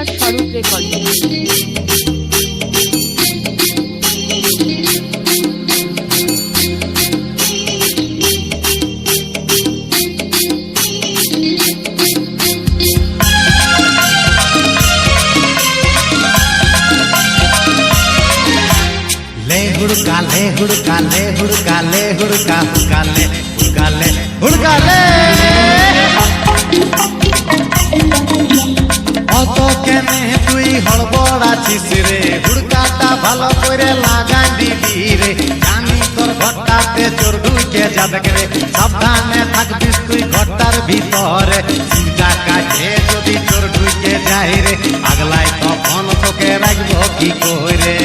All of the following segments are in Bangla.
আর স্বরূপ রেকর্ডিং ले हुड़का ले हुड़का ले हुड़का ले हुड़का हुड़का ले हुड़का ले हुड़का ले যাবে রে? সাবধানে থাকবিস তুই ঘরটার ভিতরে। চিন্তা কাটে যদি চোর ঢুকে যায় রে আগলাই তখন তোকে রাখব কি করে?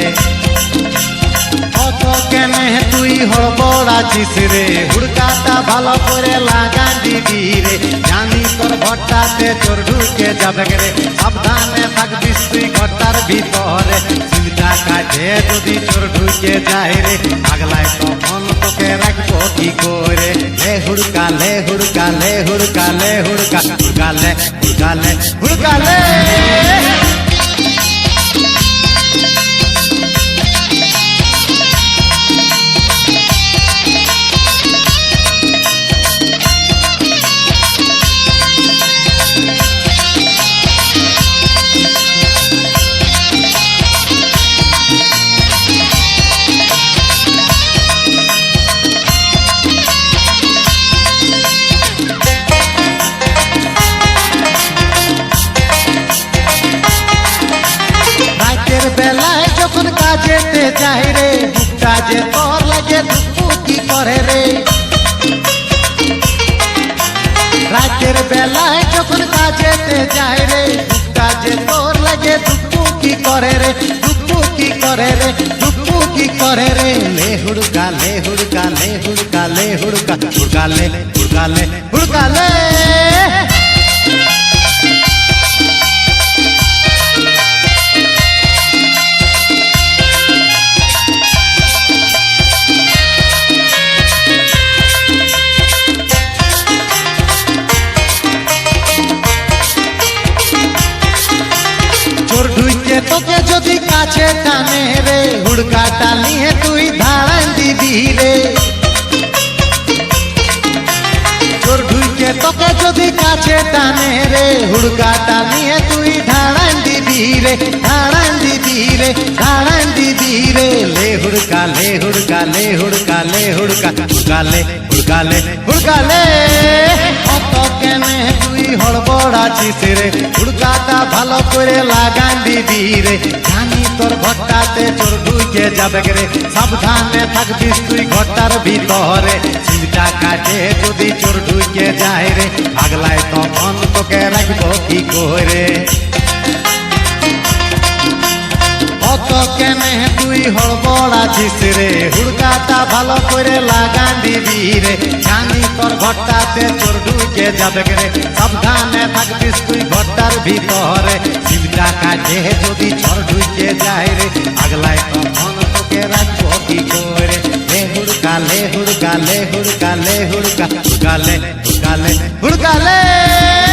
কত কেনে তুই হড়বড় রে, হুড়কাটা ভালো করে লাগা দিবি রে। জানি তোর ঘরটাতে চোর ঢুকে যাবে রে? সাবধানে থাকবিস তুই ঘরটার ভিতরে। চিন্তা কাটে যদি চোর ঢুকে যায় রে আগলায় তখন কি করে? লে হুড়কালে হুড়কালে হুড়কালে হুড়কালে হুড়কা হুড়কালে হুড়কালে হুড়কা করে রে রাতের বেলায় যখন কাজেতে যাই রে বুকটা যে তোর লাগে দুঃখ কি করে রে দুঃখ কি করে রে দুঃখ কি করে রে লে হুড়কা লে হুড়কা লে হুড়কা লে হুড়কা হুড়কা লে হুড়কা লে হুড়কা লে কাছে টানে রে হুড়কাটা নিয়ে তুই ধাড়ান দিবি রে চোর ঢুইকে তোকে যদি কাছে টানে রে হুড়কাটা নিয়ে তুই ধাড়ান দিবি রে ধাড়ান দিবি রে ধাড়ান দিবি রে লে হুড়কা লে হুড়কা লে হুড়কা লে হুড়কা হুড়কা লে হুড়কা লে হুড়কা লে অত কেনে তুই হড়বড় আছিস রে হুড়কাটা ভালো করে লাগান দিবি রে তোর ঘরটাতে চোর ঢুকে যাবে রে। সাবধানে থাকবিস তুই ঘরটার ভিতরে। চিন্তা কাটে যদি চোর ঢুকে যায় রে। আগলায় তখন তোকে রাখব কি করে? অত কেনে তুই হড়বড় আছিস রে। হুড়কাটা ভালো করে লাগান দিবি রে। জানি তোর ঘরটাতে চোর ঢুকে যাবে রে। সাবধানে থাকবিস তুই ঘরটার ভিতরে। চিন্তা কাটে যদি চোর ঢুকে যায় রে আগলায় তখন তোকে রাখব কি করে লে হুড়কা লে হুড়কা লে হুড়কা লে হুড়কা হুড়কালে হুড়কা লে হুড়কা লে